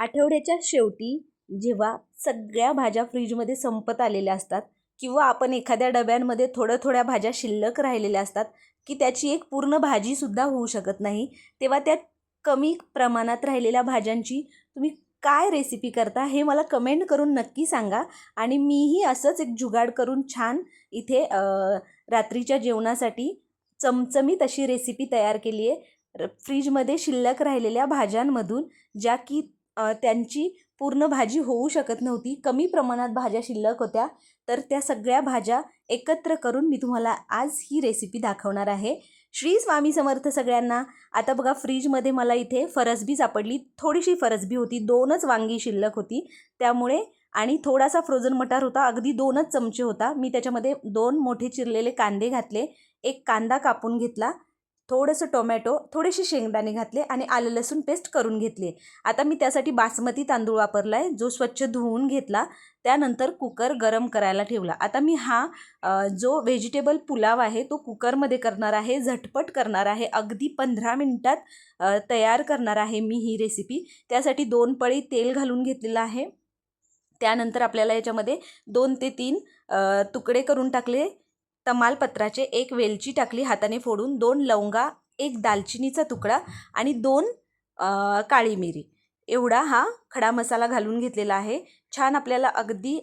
आठवड्याच्या शेवटी जेव्हा सगळ्या भाज्या फ्रीजमध्ये संपत आलेल्या असतात किंवा आपण एखाद्या डब्यांमध्ये थोड्या थोड्या भाज्या शिल्लक राहिलेल्या असतात की त्याची एक पूर्ण भाजीसुद्धा होऊ शकत नाही तेव्हा त्या कमी प्रमाणात राहिलेल्या भाज्यांची तुम्ही काय रेसिपी करता हे मला कमेंट करून नक्की सांगा आणि मीही असंच एक जुगाड करून छान इथे रात्रीच्या जेवणासाठी चमचमीत अशी रेसिपी तयार केली आहे. र फ्रीजमध्ये शिल्लक राहिलेल्या भाज्यांमधून ज्या की त्यांची पूर्ण भाजी होऊ शकत नव्हती. कमी प्रमाणात भाज्या शिल्लक होत्या. तर त्या सगळ्या भाज्या एकत्र करून मी तुम्हाला आज ही रेसिपी दाखवणार आहे. श्री स्वामी समर्थ सगळ्यांना आता बघा फ्रीजमध्ये मला इथे फरसबी सापडली. थोडीशी फरसबी होती. दोनच वांगी शिल्लक होती. त्यामुळे आणि थोडासा फ्रोझन मटार होता. अगदी दोनच चमचे होता. मी त्याच्यामध्ये दोन मोठे चिरलेले कांदे घातले. एक कांदा कापून घेतला. थोडंसं टोमॅटो थोडेसे शेंगदाणे घातले आणि आलं लसूण पेस्ट करून घेतली. आता मी त्यासाठी बासमती तांदूळ वापरला आहे जो स्वच्छ धुवून घेतला त्यानंतर कुकर गरम करायला ठेवला. आता मी हा जो व्हेजिटेबल पुलाव आहे तो कुकरमध्ये करणार आहे झटपट करणार आहे अगदी पंधरा मिनटात तयार करणार आहे मी ही रेसिपी त्यासाठी दोन पळी तेल घालून घेतलेलं आहे. त्यानंतर आपल्याला याच्यामध्ये दोन ते तीन तुकडे करून टाकले. तमालपत्राचे एक वेलची टाकली हाताने फोडून दोन लवंगा एक दालचिनीचा तुकडा आणि दोन काळी मिरी. एवढा हा खडा मसाला घालून घेतलेला आहे. छान आपल्याला अगदी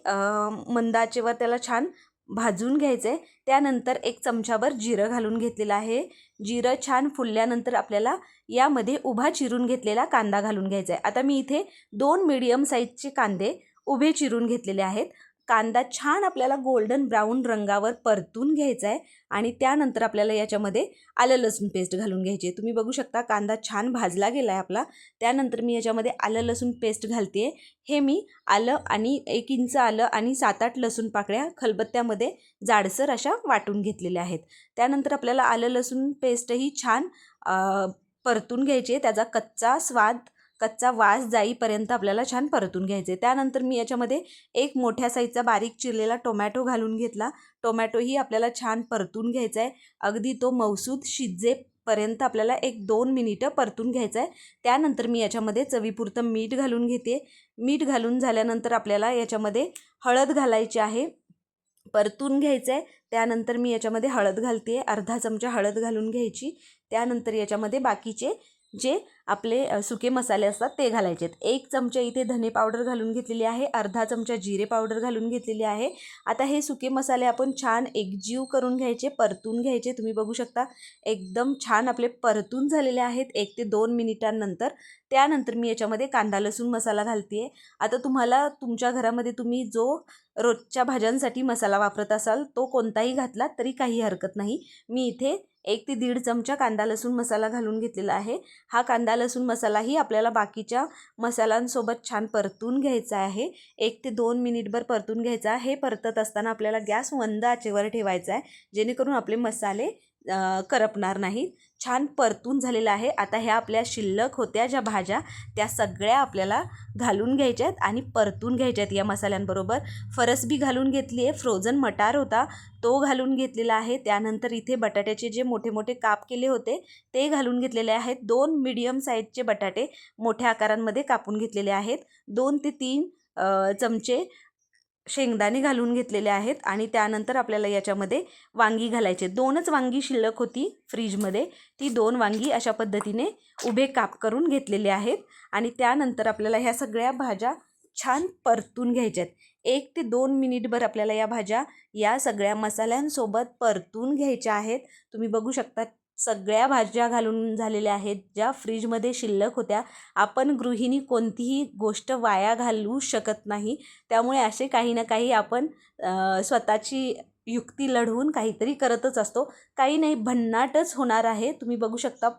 मंदाचेवर त्याला छान भाजून घ्यायचं आहे त्यानंतर एक चमचाभर जिरं घालून घेतलेलं आहे. जिरं छान फुलल्यानंतर आपल्याला यामध्ये उभा चिरून घेतलेला कांदा घालून घ्यायचा आहे आता मी इथे दोन मीडियम साईजचे कांदे उभे चिरून घेतलेले आहेत. कांदा छान आपल्याला गोल्डन ब्राऊन रंगावर परतून घ्यायचा आहे आणि त्यानंतर आपल्याला याच्यामध्ये आलं लसूण पेस्ट घालून घ्यायची आहे. तुम्ही बघू शकता कांदा छान भाजला गेला आहे आपला. त्यानंतर मी याच्यामध्ये आलं लसूण पेस्ट घालते आहे. हे मी आलं आणि एक इंच आलं आणि सात आठ लसूण पाकळ्या खलबत्त्यामध्ये जाडसर अशा वाटून घेतलेल्या आहेत. त्यानंतर आपल्याला आलं लसूण पेस्टही छान परतून घ्यायची आहे. त्याचा कच्चा स्वाद कच्चा वास जाईपर्यंत आपल्याला छान परतून घ्यायचे त्यानंतर मी याच्यामध्ये एक मोठ्या साईजचा बारीक चिरलेला टोमॅटो घालून घेतला. टोमॅटोही आपल्याला छान परतून घ्यायचा आहे अगदी तो मौसूद शिजेपर्यंत आपल्याला एक दोन मिनिटं परतून घ्यायचं आहे त्यानंतर मी याच्यामध्ये चवीपुरतं मीठ घालून घेते. मीठ घालून झाल्यानंतर आपल्याला याच्यामध्ये हळद घालायची आहे. परतून घ्यायचं आहे त्यानंतर मी याच्यामध्ये हळद घालते. अर्धा चमचा हळद घालून घ्यायची. त्यानंतर याच्यामध्ये बाकीचे जे आपले सुके मसाले असतात ते घालायचे आहेत. एक चमचा इथे धने पावडर घालून घेतलेली आहे अर्धा चमचा जिरे पावडर घालून घेतलेली आहे. आता हे सुके मसाले आपण छान एकजीव करून घ्यायचे परतून घ्यायचे. तुम्ही बघू शकता एकदम छान आपले परतून झालेले आहेत एक ते दोन मिनिटांनंतर. त्यानंतर मी याच्यामध्ये कांदा लसूण मसाला घालते आहे आता तुम्हाला तुमच्या घरामध्ये तुम्ही जो रोजच्या भाज्यांसाठी मसाला वापरत असाल तो कोणताही घातला तरी काही हरकत नाही. मी इथे एक ते दीड चमचा कांदा लसूण मसाला घालून घेतलेला आहे. हा कांदा लसूण मसालाही आपल्याला बाकीच्या मसाल्यांसोबत छान परतून घ्यायचा आहे. एक ते दोन मिनिटभर परतून घ्यायचा हे परतत असताना आपल्याला गॅस मंद आचेवर ठेवायचा आहे जेणेकरून आपले मसाले करपणार नाहीत. छान परतून झालेलं आहे. आता ह्या आपल्या शिल्लक होत्या ज्या भाज्या त्या सगळ्या आपल्याला घालून घ्यायच्या आहेत आणि परतून घ्यायच्या आहेत या मसाल्यांबरोबर. फरसबी घालून घेतली आहे. फ्रोझन मटार होता तो घालून घेतलेला आहे. त्यानंतर इथे बटाट्याचे जे मोठे मोठे काप केले होते ते घालून घेतलेले आहेत. दोन मीडियम साईजचे बटाटे मोठ्या आकारांमध्ये कापून घेतलेले आहेत. दोन ते तीन चमचे शेंगदाणे घालून घेतलेले आहेत आणि त्यानंतर आपल्याला याच्यामध्ये वांगी घालायचे दोनच वांगी शिल्लक होती फ्रीजमध्ये. ती दोन वांगी अशा पद्धतीने उभे काप करून घेतलेले आहेत आणि त्यानंतर आपल्याला ह्या सगळ्या भाज्या छान परतून घ्यायच्या आहेत. एक ते दोन मिनिटभर आपल्याला या भाज्या या सगळ्या मसाल्यांसोबत परतून घ्यायच्या आहेत. तुम्ही बघू शकता सगळ्या भाज्या घालून झालेल्या आहेत ज्या फ्रीजमध्ये शिल्लक होत्या. आपण गृहिणी कोणतीही गोष्ट वाया घालवू शकत नाही. त्यामुळे असे काही ना काही आपण स्वतःची युक्ती लढवून काहीतरी करतच असतो. काही नाही भन्नाटच होणार आहे. तुम्ही बघू शकता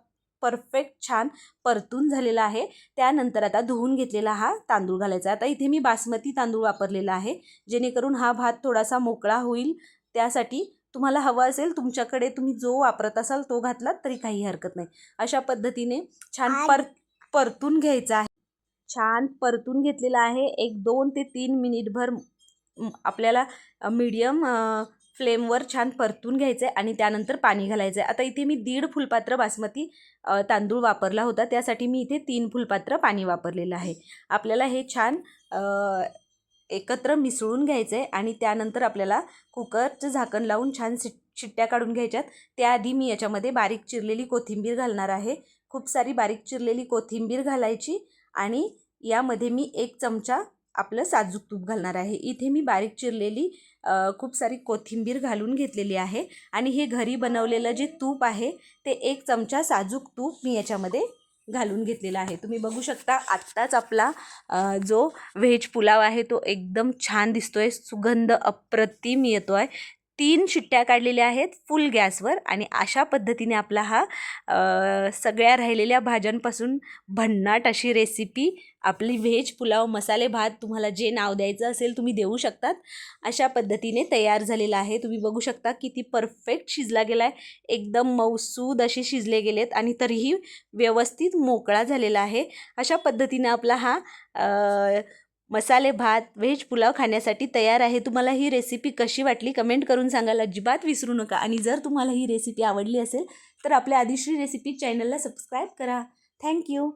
परफेक्ट छान परतून झालेला आहे. त्यानंतर आता धुवून घेतलेला हा तांदूळ घालायचा आता इथे मी बासमती तांदूळ वापरलेला आहे. जेणेकरून हा भात थोडासा मोकळा होईल. त्यासाठी तुम्हाला हवा असेल तुमच्याकडे तुम्ही जो वापरत असाल तो घातलात तरी काही हरकत नाही. अशा पद्धतीने छान पर परतून घ्यायचा आहे. छान परतून घेतलेला आहे. एक दोन ते तीन मिनिटभर आपल्याला मीडियम फ्लेमवर छान परतून घ्यायचं आहे आणि त्यानंतर पाणी घालायचं आहे आता इथे मी दीड फुलपात्र बासमती तांदूळ वापरला होता. त्यासाठी मी इथे तीन फुलपात्र पाणी वापरलेलं आहे. आपल्याला हे छान एकत्र मिसळून घ्यायचं आहे आणि त्यानंतर आपल्याला कुकरचं झाकण लावून छान शिट शिट्ट्या काढून घ्यायच्यात. त्याआधी मी याच्यामध्ये बारीक चिरलेली कोथिंबीर घालणार आहे. खूप सारी बारीक चिरलेली कोथिंबीर घालायची आणि यामध्ये मी एक चमचा आपलं साजूक तूप घालणार आहे. इथे मी बारीक चिरलेली खूप सारी कोथिंबीर घालून घेतलेली आहे. आणि हे घरी बनवलेलं जे तूप आहे ते एक चमचा साजूक तूप मी याच्यामध्ये घालून घेतलेला आहे. तुम्ही बघू शकता आत्ताच आपला जो व्हेज पुलाव आहे तो एकदम छान दिसतोय. सुगंध अप्रतिम येतो आहे तीन शिट्ट्या काढलेल्या आहेत फुल गॅसवर आणि अशा पद्धतीने आपला हा सगळ्या राहिलेल्या भाज्यांपासून भन्नाट अशी रेसिपी आपली व्हेज पुलाव मसाले भात तुम्हाला जे नाव द्यायचं असेल तुम्ही देऊ शकतात. अशा पद्धतीने तयार झालेला आहे. तुम्ही बघू शकता किती परफेक्ट शिजला गेला आहे एकदम मौसूद असे शिजले गेलेत आणि तरीही व्यवस्थित मोकळा झालेला आहे. अशा पद्धतीने आपला हा मसाले भात व्हेज पुलाव खाण्यासाठी तयार आहे. तुम्हाला ही रेसिपी कशी वाटली? कमेंट करून सांगायला अजिबात विसरू नका. आणि जर तुम्हाला ही रेसिपी आवडली असेल तर आपल्या आदिश्री रेसिपी चॅनलला सबस्क्राईब करा. Thank you